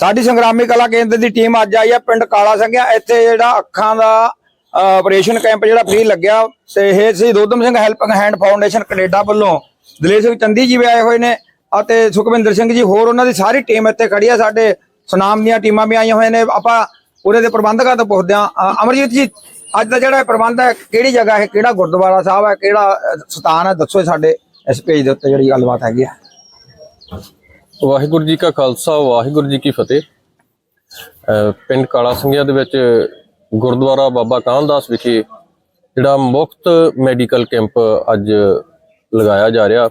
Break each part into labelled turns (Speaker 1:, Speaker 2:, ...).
Speaker 1: ਸਾਡੀ ਸੰਗਰਾਮੀ ਕਲਾ ਕੇਂਦਰ ਦੀ ਟੀਮ ਅੱਜ ਆਈ ਹੈ ਪਿੰਡ ਕਾਲਾ ਸੰਘਿਆ। ਇੱਥੇ ਜਿਹੜਾ ਅੱਖਾਂ ਦਾ ਆਪਰੇਸ਼ਨ ਕੈਂਪ ਜਿਹੜਾ ਫ੍ਰੀ ਲੱਗਿਆ ਤੇ ਇਹ ਸ਼ਹੀਦ Udham Singh helping hand foundation Canada ਵੱਲੋਂ ਦਲੇਸ਼ ਸਿੰਘ ਚੰਦੀ ਜੀ ਵੀ ਆਏ ਹੋਏ ਨੇ ਅਤੇ ਸੁਖਵਿੰਦਰ ਸਿੰਘ ਜੀ ਹੋਰ ਉਹਨਾਂ ਦੀ ਸਾਰੀ ਟੀਮ ਇੱਥੇ ਖੜੀ ਹੈ ਸਾਡੇ ਸੁਨਾਮ ਦੀਆਂ ਟੀਮਾਂ ਵੀ ਆਈਆਂ ਹੋਏ ਨੇ। ਆਪਾਂ ਪੂਰੇ ਦੇ ਪ੍ਰਬੰਧਕਾਂ ਤੋਂ ਪੁੱਛਦੇ ਹਾਂ। ਅਮਰਜੀਤ ਜੀ, ਅੱਜ ਦਾ ਜਿਹੜਾ ਪ੍ਰਬੰਧ ਹੈ, ਕਿਹੜੀ ਜਗ੍ਹਾ ਹੈ, ਕਿਹੜਾ ਗੁਰਦੁਆਰਾ ਸਾਹਿਬ ਹੈ, ਕਿਹੜਾ ਸਥਾਨ ਹੈ? ਦੱਸੋ ਸਾਡੇ ਇਸ ਪੇਜ ਦੇ ਉੱਤੇ ਜਿਹੜੀ ਗੱਲਬਾਤ ਹੈਗੀ ਹੈ
Speaker 2: ਵਾਹਿਗੁਰੂ ਜੀ ਕਾ ਖਾਲਸਾ, ਵਾਹਿਗੁਰੂ ਜੀ ਕੀ ਫਤਿਹ। ਪਿੰਡ ਕਾਲਾ ਸੰਘਿਆ ਦੇ ਵਿੱਚ ਗੁਰਦੁਆਰਾ ਬਾਬਾ ਕਾਹਨਦਾਸ ਵਿਖੇ ਜਿਹੜਾ ਮੁਫਤ ਮੈਡੀਕਲ ਕੈਂਪ ਅੱਜ ਲਗਾਇਆ ਜਾ ਰਿਹਾ।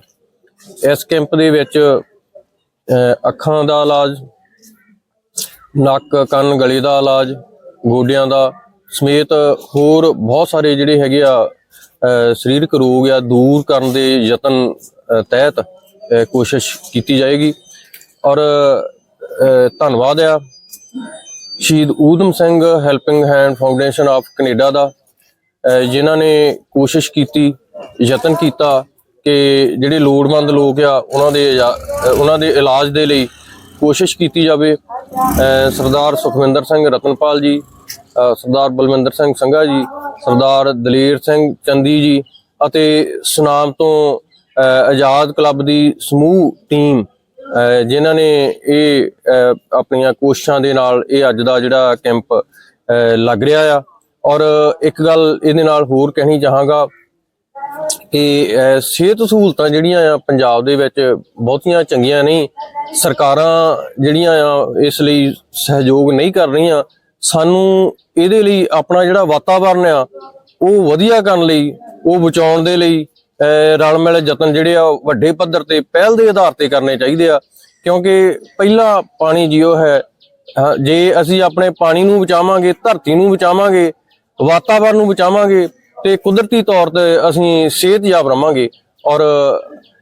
Speaker 2: ਇਸ ਕੈਂਪ ਦੇ ਵਿੱਚ ਅੱਖਾਂ ਦਾ ਇਲਾਜ, ਨੱਕ, ਕੰਨ, ਗਲੇ ਦਾ ਇਲਾਜ, ਗੋਡਿਆਂ ਦਾ ਸਮੇਤ ਹੋਰ ਬਹੁਤ ਸਾਰੇ ਜਿਹੜੇ ਹੈਗੇ ਆ ਸਰੀਰਕ ਰੋਗ ਆ ਦੂਰ ਕਰਨ ਦੇ ਯਤਨ ਤਹਿਤ ਕੋਸ਼ਿਸ਼ ਕੀਤੀ ਜਾਏਗੀ। ਔਰ ਧੰਨਵਾਦ ਆ। ਸ਼ਹੀਦ Udham Singh helping hand foundation of Canada ਦਾ ਅਹ ਜਿਨ੍ਹਾਂ ਨੇ ਕੋਸ਼ਿਸ਼ ਕੀਤੀ, ਯਤਨ ਕੀਤਾ ਕਿ ਜਿਹੜੇ ਲੋੜਵੰਦ ਲੋਕ ਆ, ਉਹਨਾਂ ਦੇ ਇਜਾ- ਉਹਨਾਂ ਦੇ ਇਲਾਜ ਦੇ ਲਈ ਕੋਸ਼ਿਸ਼ ਕੀਤੀ ਜਾਵੇ। ਸਰਦਾਰ ਸੁਖਵਿੰਦਰ ਸਿੰਘ ਰਤਨਪਾਲ ਜੀ ਸਰਦਾਰ ਬਲਵਿੰਦਰ ਸਿੰਘ ਸੰਘਾ ਜੀ, ਸਰਦਾਰ ਦਲੇਰ ਸਿੰਘ ਚੰਦੀ ਜੀ ਅਤੇ ਸੁਨਾਮ ਤੋਂ ਆਜ਼ਾਦ ਕਲੱਬ ਦੀ ਸਮੂਹ ਟੀਮ ਜਿਨ੍ਹਾਂ ਨੇ ਇਹ ਆਪਣੀਆਂ ਕੋਸ਼ਿਸ਼ਾਂ ਦੇ ਨਾਲ ਇਹ ਅੱਜ ਦਾ ਜਿਹੜਾ ਕੈਂਪ, ਅਹ, ਲੱਗ ਰਿਹਾ ਆ। ਔਰ ਇੱਕ ਗੱਲ ਇਹਦੇ ਨਾਲ ਹੋਰ ਕਹਿਣੀ ਚਾਹਾਂਗਾ ਕਿ ਸਿਹਤ ਸਹੂਲਤਾਂ ਜਿਹੜੀਆਂ ਆ ਪੰਜਾਬ ਦੇ ਵਿੱਚ ਬਹੁਤੀਆਂ ਚੰਗੀਆਂ ਨਹੀਂ। ਸਰਕਾਰਾਂ ਜਿਹੜੀਆਂ ਆ ਇਸ ਲਈ ਸਹਿਯੋਗ ਨਹੀਂ ਕਰ ਰਹੀਆਂ। ਸਾਨੂੰ ਇਹਦੇ ਲਈ ਆਪਣਾ ਜਿਹੜਾ ਵਾਤਾਵਰਨ ਆ, ਉਹ ਵਧੀਆ ਕਰਨ ਲਈ, ਉਹ ਬਚਾਉਣ ਦੇ ਲਈ ਰਲ ਮਿਲ ਯਤਨ ਜਿਹੜੇ ਆ, ਉਹ ਵੱਡੇ ਪੱਧਰ ਤੇ ਪਹਿਲ ਦੇ ਆਧਾਰ ਤੇ ਕਰਨੇ ਚਾਹੀਦੇ ਆ, ਕਿਉਂਕਿ ਪਹਿਲਾ ਪਾਣੀ ਜਿਉ ਹੈ ਜੇ ਅਸੀਂ ਆਪਣੇ ਪਾਣੀ ਨੂੰ ਬਚਾਵਾਂਗੇ, ਧਰਤੀ ਨੂੰ ਬਚਾਵਾਂਗੇ, ਵਾਤਾਵਰਨ ਨੂੰ ਬਚਾਵਾਂਗੇ, ਤੇ ਕੁਦਰਤੀ ਤੌਰ ਤੇ ਅਸੀਂ ਸਿਹਤਯਾਬ ਰਵਾਂਗੇ, ਔਰ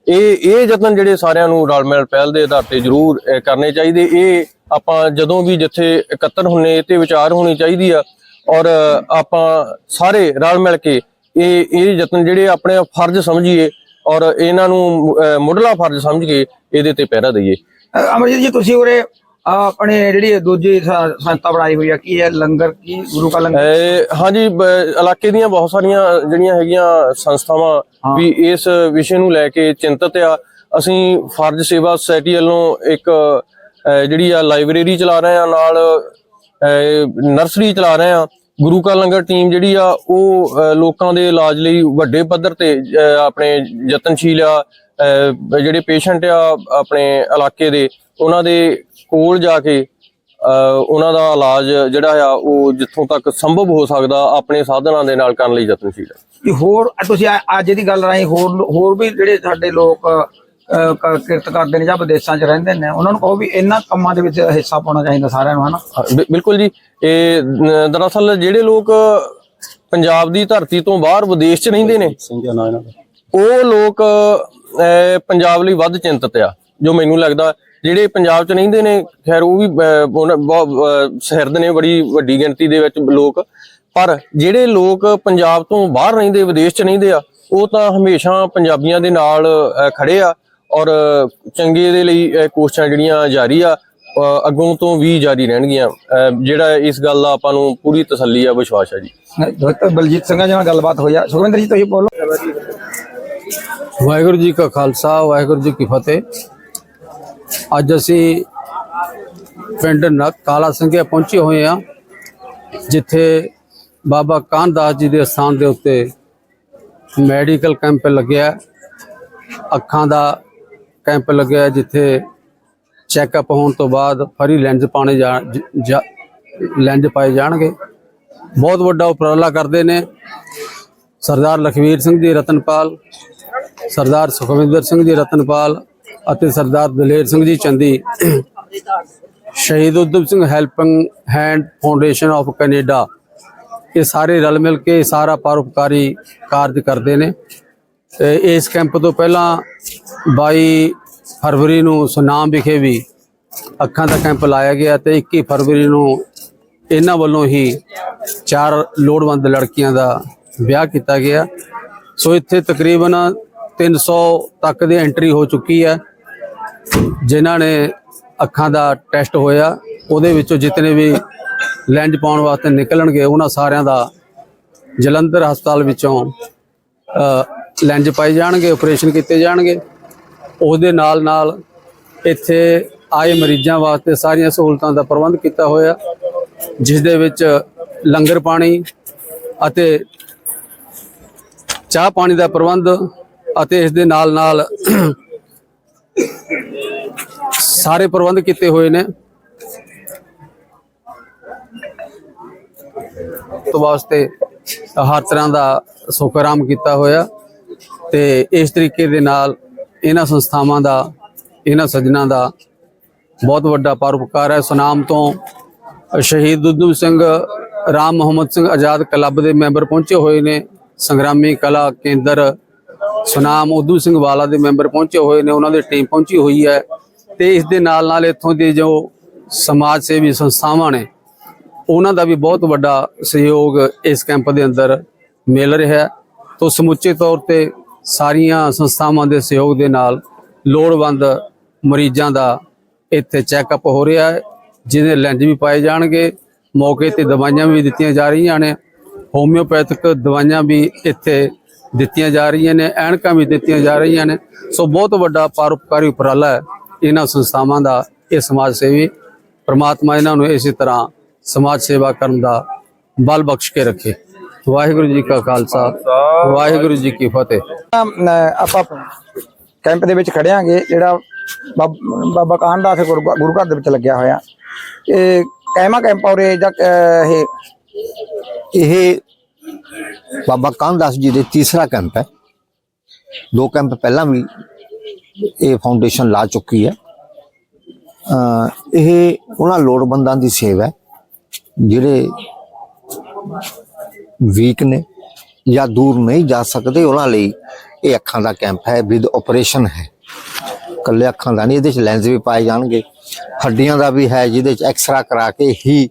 Speaker 2: ਇਹ ਇਹ ਯਤਨ ਜਿਹੜੇ ਸਾਰਿਆਂ ਨੂੰ ਰਲ ਮਿਲ ਪਹਿਲ ਦੇ ਆਧਾਰ ਤੇ ਜ਼ਰੂਰ ਕਰਨੇ ਚਾਹੀਦੇ, ਇਹ ਆਪਾਂ ਜਦੋਂ ਵੀ ਜਿੱਥੇ ਇਕੱਤਰ ਹੁੰਨੇ ਤੇ ਵਿਚਾਰ ਹੋਣੀ ਚਾਹੀਦੀ ਆ, ਔਰ ਆਪਾਂ ਸਾਰੇ ਰਲ ਮਿਲ ਕੇ ਇਹ ਇਹ ਯਤਨ ਜਿਹੜੇ ਆਪਣੇ ਫਰਜ਼ ਸਮਝੀਏ ਔਰ ਇਹਨਾਂ ਨੂੰ ਮੁੱਢਲਾ ਫਰਜ਼ ਸਮਝ ਕੇ ਇਹਦੇ ਤੇ ਪਹਿਰਾ ਦਈਏ।
Speaker 1: ਅਮਰਜੀਤ ਜੀ ਤੁਸੀਂ ਉਰੇ ਆਪਣੇ ਜਿਹੜੀ ਦੂਜੀ ਸੰਸਥਾ ਬਣਾਈ ਹੋਈ ਹੈ ਕੀ ਹੈ ਲੰਗਰ ਕੀ ਗੁਰੂ ਕਾ ਲੰਗਰ?
Speaker 2: ਹਾਂਜੀ ਇਲਾਕੇ ਦੀਆਂ ਬਹੁਤ ਸਾਰੀਆਂ ਜਿਹੜੀਆਂ ਹੈਗੀਆਂ ਸੰਸਥਾਵਾਂ ਵੀ ਇਸ ਵਿਸ਼ੇ ਨੂੰ ਲੈ ਕੇ ਚਿੰਤਤ ਆ। ਅਸੀਂ ਫਰਜ਼ ਸੇਵਾ ਸੁਸਾਇਟੀ ਵੱਲੋਂ ਇੱਕ ਜਿਹੜੀ ਆ ਲਾਇਬ੍ਰੇਰੀ ਚਲਾ ਰਹੇ ਆ ਨਾਲ ਨਰਸਰੀ ਚਲਾ ਰਹੇ ਆ। ਗੁਰੂ ਕਾ ਲੰਗਰ ਟੀਮ ਜਿਹੜੀ ਆ, ਉਹ ਲੋਕਾਂ ਦੇ ਇਲਾਜ ਲਈ ਵੱਡੇ ਪੱਧਰ ਤੇ ਆਪਣੇ ਯਤਨਸ਼ੀਲ ਆ ਜਿਹੜੇ ਪੇਸ਼ੈਂਟ ਆ, ਆਪਣੇ ਇਲਾਕੇ ਦੇ, ਉਹਨਾਂ ਦੇ ਕੋਲ ਜਾ ਕੇ ਉਹਨਾਂ ਦਾ ਇਲਾਜ ਜਿਹੜਾ ਆ, ਉਹ ਜਿੱਥੋਂ ਤੱਕ ਸੰਭਵ ਹੋ ਸਕਦਾ, ਆਪਣੇ ਸਾਧਨਾਂ ਦੇ ਨਾਲ ਕਰਨ ਲਈ ਯਤਨਸ਼ੀਲ
Speaker 1: ਆ। ਹੋਰ, ਤੁਸੀਂ ਅੱਜ ਦੀ ਗੱਲ ਰਾਹੀਂ ਹੋਰ ਹੋਰ ਵੀ ਜਿਹੜੇ ਸਾਡੇ ਲੋਕ ਕਿਰਤ ਕਰਦੇ ਨੇ ਜਾਂ ਵਿਦੇਸ਼ਾਂ 'ਚ ਰਹਿੰਦੇ ਨੇ ਉਹਨਾਂ ਨੂੰ ਕਹੋ ਵੀ ਇਹਨਾਂ ਕੰਮਾਂ ਦੇ ਵਿੱਚ ਹਿੱਸਾ ਪਾਉਣਾ ਚਾਹੀਦਾ ਸਾਰਿਆਂ ਨੂੰ ਹਨਾ?
Speaker 2: ਬਿਲਕੁਲ ਜੀ। ਇਹ ਦਰਅਸਲ ਜਿਹੜੇ ਲੋਕ ਪੰਜਾਬ ਦੀ ਧਰਤੀ ਤੋਂ ਬਾਹਰ ਵਿਦੇਸ਼ 'ਚ ਰਹਿੰਦੇ ਨੇ ਉਹ ਲੋਕ ਪੰਜਾਬ ਲਈ ਵੱਧ ਚਿੰਤਤ ਆ ਜੋ ਮੈਨੂੰ ਲੱਗਦਾ ਜਿਹੜੇ ਪੰਜਾਬ 'ਚ ਰਹਿੰਦੇ ਨੇ ਖੈਰ ਉਹ ਵੀ ਬਹੁਤ ਸਹਿਰਦ ਨੇ ਬੜੀ ਵੱਡੀ ਗਿਣਤੀ ਦੇ ਵਿੱਚ ਲੋਕ ਪਰ ਜਿਹੜੇ ਲੋਕ ਪੰਜਾਬ ਤੋਂ ਬਾਹਰ ਰਹਿੰਦੇ ਵਿਦੇਸ਼ 'ਚ ਰਹਿੰਦੇ ਆ ਉਹ ਤਾਂ ਹਮੇਸ਼ਾ ਪੰਜਾਬੀਆਂ ਦੇ ਨਾਲ ਖੜੇ ਆ। ਔਰ ਚੰਗੇ ਦੇ ਲਈ ਕੋਸ਼ਿਸ਼ਾਂ ਜਿਹੜੀਆਂ ਜਾਰੀ ਆ ਅੱਗੋਂ ਤੋਂ ਵੀ ਜਾਰੀ ਰਹਿਣਗੀਆਂ। ਜਿਹੜਾ ਇਸ ਗੱਲ ਦਾ ਆਪਾਂ ਨੂੰ ਪੂਰੀ ਤਸੱਲੀ ਆ ਵਿਸ਼ਵਾਸ ਆ ਜੀ।
Speaker 1: ਡਾਕਟਰ ਬਲਜੀਤ ਸਿੰਘ ਜੀ ਨਾਲ ਗੱਲਬਾਤ ਹੋਈ ਆ। ਸੁਖਵਿੰਦਰ ਜੀ ਤੁਸੀਂ ਬੋਲੋ।
Speaker 3: ਵਾਹਿਗੁਰੂ ਜੀ ਕਾ ਖਾਲਸਾ ਵਾਹਿਗੁਰੂ ਜੀ ਕੀ ਫਤਿਹ। ਅੱਜ ਅਸੀਂ ਪਿੰਡ ਨ- ਕਾਲਾ ਸੰਘਿਆ ਪਹੁੰਚੇ ਹੋਏ ਹਾਂ ਜਿੱਥੇ ਬਾਬਾ ਕਾਨਦਾਸ ਜੀ ਦੇ ਸਥਾਨ ਦੇ ਉੱਤੇ ਮੈਡੀਕਲ ਕੈਂਪ ਲੱਗਿਆ। ਅੱਖਾਂ ਦਾ ਕੈਂਪ ਲੱਗਿਆ ਜਿੱਥੇ ਚੈੱਕਅਪ ਹੋਣ ਤੋਂ ਬਾਅਦ ਫਰੀ ਲੈਂਜ ਪਾਣੇ ਜਾ ਜ- ਜਾ- ਲੈਂਸ ਪਾਏ ਜਾਣਗੇ। ਬਹੁਤ ਵੱਡਾ ਉਪਰਾਲਾ ਕਰਦੇ ਨੇ ਸਰਦਾਰ ਲਖਵੀਰ ਸਿੰਘ ਜੀ ਰਤਨਪਾਲ, ਸਰਦਾਰ ਸੁਖਵਿੰਦਰ ਸਿੰਘ ਜੀ ਰਤਨਪਾਲ ਅਤੇ ਸਰਦਾਰ ਦਲੇਰ ਸਿੰਘ ਜੀ ਚੰਦੀ। ਸ਼ਹੀਦ Udham Singh helping hand foundation of Canada. ਇਹ ਸਾਰੇ ਰਲ ਮਿਲ ਕੇ ਸਾਰਾ ਪਰਉਪਕਾਰੀ ਕਾਰਜ ਕਰਦੇ ਨੇ। ਤੇ ਇਸ ਕੈਂਪ ਤੋਂ ਪਹਿਲਾਂ 22 ਫਰਵਰੀ ਨੂੰ ਸੁਨਾਮ ਵਿਖੇ ਵੀ ਅੱਖਾਂ ਦਾ ਕੈਂਪ ਲਾਇਆ ਗਿਆ ਤੇ 21 ਫਰਵਰੀ ਨੂੰ ਇਹਨਾਂ ਵੱਲੋਂ ਹੀ ਚਾਰ ਲੋੜਵੰਦ ਲੜਕੀਆਂ ਦਾ ਵਿਆਹ ਕੀਤਾ ਗਿਆ। ਸੋ ਇੱਥੇ ਤਕਰੀਬਨ 300 ਤੱਕ ਦੀ ਐਂਟਰੀ ਹੋ ਚੁੱਕੀ ਹੈ, ਜਿਨ੍ਹਾਂ ਨੇ ਅੱਖਾਂ ਦਾ ਟੈਸਟ ਹੋਇਆ। ਉਹਦੇ ਵਿੱਚੋਂ ਜਿਤਨੇ ਵੀ ਲੈਂਜ ਪਾਉਣ ਵਾਸਤੇ ਨਿਕਲਣਗੇ, ਉਹਨਾਂ ਸਾਰਿਆਂ ਦਾ ਜਲੰਧਰ ਹਸਪਤਾਲ ਵਿੱਚੋਂ ਲੈਂਜ ਪਾਏ ਜਾਣਗੇ ਆਪਰੇਸ਼ਨ ਕੀਤੇ ਜਾਣਗੇ। ਉਹਦੇ ਨਾਲ ਨਾਲ ਇੱਥੇ ਆਏ ਮਰੀਜ਼ਾਂ ਵਾਸਤੇ ਸਾਰੀਆਂ ਸਹੂਲਤਾਂ ਦਾ ਪ੍ਰਬੰਧ ਕੀਤਾ ਹੋਇਆ, ਜਿਸ ਦੇ ਵਿੱਚ ਲੰਗਰ ਪਾਣੀ ਅਤੇ ਚਾਹ ਪਾਣੀ ਦਾ ਪ੍ਰਬੰਧ ਅਤੇ ਇਸ ਦੇ ਨਾਲ ਨਾਲ ਸਾਰੇ ਪ੍ਰਬੰਧ ਕੀਤੇ ਹੋਏ ਨੇ। ਤੋਂ ਵਾਸਤੇ ਹਰ ਤਰ੍ਹਾਂ ਦਾ ਸੁੱਖ ਆਰਾਮ ਕੀਤਾ ਹੋਇਆ। ਤੇ ਇਸ ਤਰੀਕੇ ਦੇ ਨਾਲ ਇਹਨਾਂ ਸੰਸਥਾਵਾਂ ਦਾ, ਇਹਨਾਂ ਸੱਜਣਾ ਦਾ ਬਹੁਤ ਵੱਡਾ ਪਰਉਪਕਾਰ ਹੈ। ਸੁਨਾਮ ਤੋਂ ਸ਼ਹੀਦ ਉਦਮ ਸਿੰਘ, ਰਾਮ ਮੁਹੰਮਦ ਸਿੰਘ ਆਜ਼ਾਦ ਕਲੱਬ ਦੇ ਮੈਂਬਰ ਪਹੁੰਚੇ ਹੋਏ ਨੇ। ਸੰਗਰਾਮੀ ਕਲਾ ਕੇਂਦਰ ਸੁਨਾਮ ਉਦਮ ਸਿੰਘ ਵਾਲਾ ਦੇ ਮੈਂਬਰ ਪਹੁੰਚੇ ਹੋਏ ਨੇ। ਉਹਨਾਂ ਦੀ ਟੀਮ ਪਹੁੰਚੀ ਹੋਈ ਹੈ ਤੇ ਇਸ ਦੇ ਨਾਲ ਨਾਲ ਇੱਥੋਂ ਦੇ ਜੋ ਸਮਾਜ ਸੇਵੀ ਸੰਸਥਾਵਾਂ ਨੇ, ਉਹਨਾਂ ਦਾ ਵੀ ਬਹੁਤ ਵੱਡਾ ਸਹਿਯੋਗ ਇਸ ਕੈਂਪ ਦੇ ਅੰਦਰ ਮਿਲ ਰਿਹਾ ਹੈ। ਤੋਂ ਸਮੁੱਚੇ ਤੌਰ ਤੇ ਸਾਰੀਆਂ ਸੰਸਥਾਵਾਂ ਦੇ ਸਹਿਯੋਗ ਦੇ ਨਾਲ ਲੋੜਵੰਦ ਮਰੀਜ਼ਾਂ ਦਾ ਇੱਥੇ ਚੈੱਕਅਪ ਹੋ ਰਿਹਾ ਹੈ, ਜਿਹਦੇ ਲੈਂਜ ਵੀ ਪਾਏ ਜਾਣਗੇ, ਮੌਕੇ ਤੇ ਦਵਾਈਆਂ ਵੀ ਦਿੱਤੀਆਂ ਜਾ ਰਹੀਆਂ ਨੇ, ਹੋਮਿਓਪੈਥਿਕ ਦਵਾਈਆਂ ਵੀ ਇੱਥੇ ਦਿੱਤੀਆਂ ਜਾ ਰਹੀਆਂ ਨੇ, ਐਨਕਾਂ ਵੀ ਦਿੱਤੀਆਂ ਜਾ ਰਹੀਆਂ ਨੇ। ਸੋ ਬਹੁਤ ਵੱਡਾ ਪਰਉਪਕਾਰੀ ਉਪਰਾਲਾ ਹੈ ਇਹਨਾਂ ਸੰਸਥਾਵਾਂ ਦਾ, ਇਹ ਸਮਾਜ ਸੇਵੀ ਪ੍ਰਮਾਤਮਾ ਇਹਨਾਂ ਨੂੰ ਇਸੇ ਤਰ੍ਹਾਂ ਸਮਾਜ ਸੇਵਾ ਕਰਨ ਦਾ ਬਲ ਬਖਸ਼ ਕੇ ਰੱਖੇ। ਵਾਹਿਗੁਰੂ ਜੀ ਕਾ ਖਾਲਸਾ, ਵਾਹਿਗੁਰੂ ਜੀ ਕੀ ਫਤਿਹ।
Speaker 1: ਆਪਾਂ ਕੈਂਪ ਦੇ ਵਿੱਚ ਖੜਿਆਂਗੇ, ਜਿਹੜਾ ਬਾਬਾ ਕਾਨਦਾਸ ਗੁਰੂ ਗੁਰੂ ਘਰ ਦੇ ਵਿੱਚ ਲੱਗਿਆ ਹੋਇਆ। ਇਹ ਕਹਿਮਾ ਕੈਂਪ ਔਰੇ ਜਾਂ ਇਹ
Speaker 4: ਇਹ ਬਾਬਾ ਕਾਨਦਾਸ ਜੀ ਦੇ ਤੀਸਰਾ ਕੈਂਪ ਹੈ। ਦੋ ਕੈਂਪ ਪਹਿਲਾਂ ਵੀ ਇਹ ਫਾਊਂਡੇਸ਼ਨ ਲਾ ਚੁੱਕੀ ਹੈ। ਇਹ ਉਹਨਾਂ ਲੋੜਵੰਦਾਂ ਦੀ ਸੇਵਾ ਹੈ, ਜਿਹੜੇ ਵੀਕ ਨੇ ਜਾਂ ਦੂਰ ਨਹੀਂ ਜਾ ਸਕਦੇ, ਉਹਨਾਂ ਲਈ ਇਹ ਅੱਖਾਂ ਦਾ ਕੈਂਪ ਹੈ, ਵਿਦ ਆਪਰੇਸ਼ਨ ਹੈ। ਕੱਲੇ ਅੱਖਾਂ ਦਾ ਨਹੀਂ, ਇਹਦੇ ਚ ਲੈਂਸ ਵੀ ਪਾਏ ਜਾਣਗੇ। ਹੱਡੀਆਂ ਦਾ ਵੀ ਹੈ, ਜਿਹਦੇ ਚ ਐਕਸਰਾ ਕਰਾ ਕੇ ਹੀ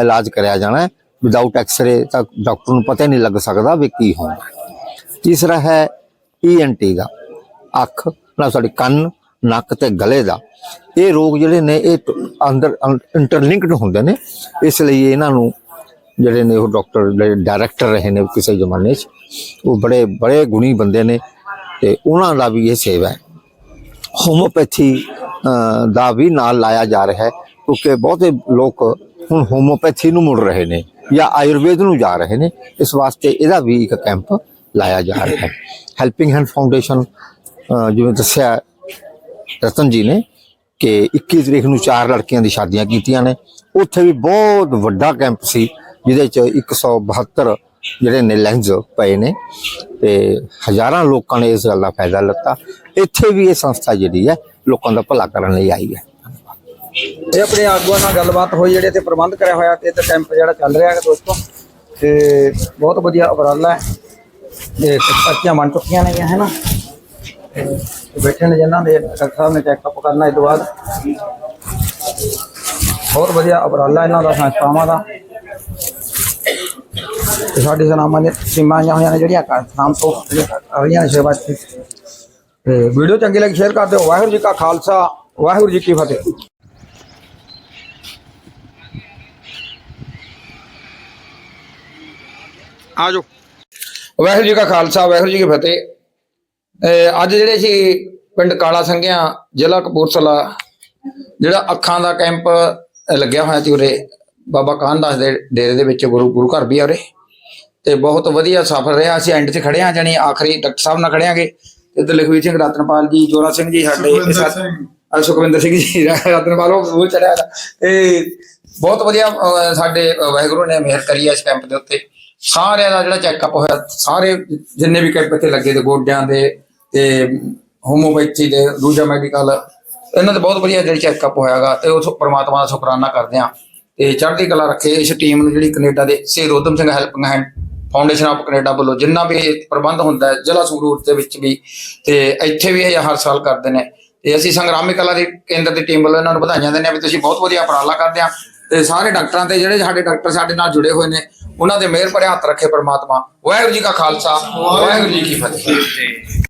Speaker 4: ਇਲਾਜ ਕਰਿਆ ਜਾਣਾ ਹੈ। ਵਿਦਆਊਟ ਐਕਸਰੇ ਤਾਂ ਡਾਕਟਰ ਨੂੰ ਪਤਾ ਹੀ ਨਹੀਂ ਲੱਗ ਸਕਦਾ ਵੀ ਕੀ ਹੋਣਾ ਹੈ। ਤੀਸਰਾ ਹੈ ਈਐਨਟੀ ਦਾ, ਅੱਖ ਨਾਲ ਸਾਡੇ ਕੰਨ, ਨੱਕ ਤੇ ਗਲੇ ਦਾ। ਇਹ ਰੋਗ ਜਿਹੜੇ ਨੇ, ਇਹ ਅੰਦਰ ਇੰਟਰਲਿੰਕਡ ਹੁੰਦੇ ਨੇ। ਇਸ ਲਈ ਇਹਨਾਂ ਨੂੰ ਜਿਹੜੇ ਨੇ ਉਹ ਡਾਕਟਰ ਜਿਹੜੇ ਡਾਇਰੈਕਟਰ ਰਹੇ ਨੇ ਕਿਸੇ ਜ਼ਮਾਨੇ 'ਚ, ਉਹ ਬੜੇ ਬੜੇ ਗੁਣੀ ਬੰਦੇ ਨੇ ਤੇ ਉਹਨਾਂ ਦਾ ਵੀ ਇਹ ਸੇਵਾ ਹੈ। ਹੋਮੋਪੈਥੀ ਦਾ ਵੀ ਨਾਲ ਲਾਇਆ ਜਾ ਰਿਹਾ ਹੈ, ਕਿਉਂਕਿ ਬਹੁਤੇ ਲੋਕ ਹੁਣ ਹੋਮੋਪੈਥੀ ਨੂੰ ਮੁੜ ਰਹੇ ਨੇ ਜਾਂ ਆਯੁਰਵੇਦ ਨੂੰ ਜਾ ਰਹੇ ਨੇ, ਇਸ ਵਾਸਤੇ ਇਹਦਾ ਵੀ ਇੱਕ ਕੈਂਪ ਲਾਇਆ ਜਾ ਰਿਹਾ ਹੈ। ਹੈਲਪਿੰਗ ਹੈਂਡ ਫਾਊਂਡੇਸ਼ਨ ਜਿਵੇਂ ਦੱਸਿਆ ਰਤਨ ਜੀ ਨੇ ਕਿ 21 ਤਰੀਕ ਨੂੰ ਚਾਰ ਲੜਕੀਆਂ ਦੀ ਸ਼ਾਦੀਆਂ ਕੀਤੀਆਂ ਨੇ, ਉੱਥੇ ਵੀ ਬਹੁਤ ਵੱਡਾ ਕੈਂਪ ਸੀ। ਜਿਹਦੇ ਚ 172 ਜਿਹੜੇ ਨੇ ਲੈਂਸ ਪਏ ਨੇ ਤੇ ਹਜ਼ਾਰਾਂ ਲੋਕਾਂ ਨੇ ਇਸ ਗੱਲ ਦਾ ਫਾਇਦਾ ਲਿੱਤਾ। ਇੱਥੇ ਵੀ ਇਹ ਸੰਸਥਾ ਜਿਹੜੀ ਹੈ ਲੋਕਾਂ ਦਾ ਭਲਾ ਕਰਨ ਲਈ ਆਈ ਹੈ।
Speaker 1: ਇਹ ਆਪਣੇ ਆਗੂਆਂ ਨਾਲ ਗੱਲਬਾਤ ਹੋਈ, ਜਿਹੜੇ ਤੇ ਪ੍ਰਬੰਧ ਕਰਿਆ ਹੋਇਆ ਤੇ ਇੱਥੇ ਕੈਂਪ ਜਿਹੜਾ ਚੱਲ ਰਿਹਾ ਹੈ ਦੋਸਤੋ, ਤੇ ਬਹੁਤ ਵਧੀਆ ਉਪਰਾਲਾ ਹੈ। ਇਹ ਪਰਚੀਆਂ ਬਣ ਚੁੱਕੀਆਂ ਨੇ ਹੈ ਨਾ ਬੈਠੇ ਨੇ ਜਿਨ੍ਹਾਂ ਦੇ, ਡਾਕਟਰ ਸਾਹਿਬ ਨੇ ਚੈੱਕਅਪ ਕਰਨਾ ਇਸ ਤੋਂ ਬਾਅਦ। ਬਹੁਤ ਵਧੀਆ ਉਪਰਾਲਾ ਇਹਨਾਂ ਦਾ, ਸੰਸਥਾਵਾਂ ਦਾ। ਤੇ ਸਾਡੀ ਸਨਾਮਾਂ ਦੀਆਂ ਟੀਮਾਂ ਆਈਆਂ ਹੋਈਆਂ ਨੇ ਜਿਹੜੀਆਂ ਕਾਮ ਤੋਂ ਰਹੀਆਂ ਨੇ ਸੇਵਾ ਤੇ ਵੀਡੀਓ ਚੰਗੀ ਲੱਗੀ ਸ਼ੇਅਰ ਕਰ ਦਿਓ। ਵਾਹਿਗੁਰੂ ਜੀ ਕਾ ਖਾਲਸਾ ਵਾਹਿਗੁਰੂ ਜੀ ਕੀ ਫਤਿਹ। ਆਜੋ। ਵਾਹਿਗੁਰੂ ਜੀ ਕਾ ਖਾਲਸਾ ਵਾਹਿਗੁਰੂ ਜੀ ਕੀ ਫਤਿਹ। ਅੱਜ ਜਿਹੜੇ ਸੀ ਪਿੰਡ ਕਾਲਾ ਸੰਘਿਆ ਜ਼ਿਲ੍ਹਾ ਕਪੂਰਥਲਾ ਜਿਹੜਾ ਅੱਖਾਂ ਦਾ ਕੈਂਪ ਲੱਗਿਆ ਹੋਇਆ ਸੀ ਉਰੇ ਬਾਬਾ ਕਾਨਦਾਸ ਦੇ ਡੇਰੇ ਦੇ ਵਿੱਚ ਗੁਰੂ ਗੁਰੂ ਘਰ ਵੀ ਆ ਉਰੇ। ਤੇ ਬਹੁਤ ਵਧੀਆ ਸਫ਼ਰ ਰਿਹਾ। ਅਸੀਂ ਐਂਡ 'ਚ ਖੜੇ ਆ ਜਾਣੀ ਆਖਰੀ ਡਾਕਟਰ ਸਾਹਿਬ ਨਾਲ ਖੜੇ ਆਂਗੇ। ਇੱਧਰ ਲਖਵੀਰ ਸਿੰਘ ਰਤਨਪਾਲ ਜੀ ਜੋਰਾ ਸਿੰਘ ਜੀ ਸਾਡੇ ਅ, ਸੁਖਵਿੰਦਰ ਸਿੰਘ ਜੀ ਰਤਨਪਾਲ ਉਹ ਉਹ ਚੜਿਆ। ਤੇ ਬਹੁਤ ਵਧੀਆ ਸਾਡੇ ਵਾਹਿਗੁਰੂ ਨੇ ਮਿਹਰ ਕਰੀ ਇਸ ਕੈਂਪ ਦੇ ਉੱਤੇ। ਸਾਰਿਆਂ ਦਾ ਜਿਹੜਾ ਚੈੱਕਅਪ ਹੋਇਆ ਸਾਰੇ ਜਿੰਨੇ ਵੀ ਕੈਂਪ ਇੱਥੇ ਲੱਗੇ ਤੇ ਗੋਡਿਆਂ ਦੇ ਤੇ ਹੋਮੋਪੈਥੀ ਦੇ ਦੂਜਾ ਮੈਡੀਕਲ ਇਹਨਾਂ ਦਾ ਬਹੁਤ ਵਧੀਆ ਜਿਹੜੀ ਚੈੱਕਅਪ ਹੋਇਆਗਾ ਤੇ ਉਸ ਪ੍ਰਮਾਤਮਾ ਦਾ ਸ਼ੁਕਰਾਨਾ ਕਰਦੇ ਆ ਤੇ ਚੜ੍ਹਦੀ ਕਲਾ ਰੱਖੇ ਇਸ ਟੀਮ ਨੂੰ ਜਿਹੜੀ ਕੈਨੇਡਾ ਦੇ ਸ਼ਹੀਦ Udham Singh helping hand foundation of Canada ਵੱਲੋਂ ਜਿੰਨਾ ਵੀ ਇਹ ਪ੍ਰਬੰਧ ਹੁੰਦਾ ਹੈ, ਜ਼ਿਲ੍ਹਾ ਸੰਗਰੂਰ ਦੇ ਵਿੱਚ ਵੀ, ਤੇ ਇੱਥੇ ਵੀ ਇਹ ਹਰ ਸਾਲ ਕਰਦੇ ਨੇ। ਤੇ ਅਸੀਂ ਸੰਗਰਾਮੀ ਕਲਾ ਦੀ ਕੇਂਦਰ ਦੀ ਟੀਮ ਵੱਲੋਂ ਇਹਨਾਂ ਨੂੰ ਵਧਾਈਆਂ ਦਿੰਦੇ ਹਾਂ ਵੀ ਤੁਸੀਂ ਬਹੁਤ ਵਧੀਆ ਉਪਰਾਲਾ ਕਰਦੇ ਆ। ਤੇ ਸਾਰੇ ਡਾਕਟਰਾਂ ਤੇ ਜਿਹੜੇ ਸਾਡੇ ਡਾਕਟਰ ਸਾਡੇ ਨਾਲ ਜੁੜੇ ਹੋਏ ਨੇ, ਉਹਨਾਂ ਦੇ ਮਿਹਰ ਭਰੇ ਹੱਥ ਰੱਖੇ ਪ੍ਰਮਾਤਮਾ। ਵਾਹਿਗੁਰੂ ਜੀ ਕਾ ਖਾਲਸਾ, ਵਾਹਿਗੁਰੂ ਜੀ ਕੀ ਫਤਿਹ।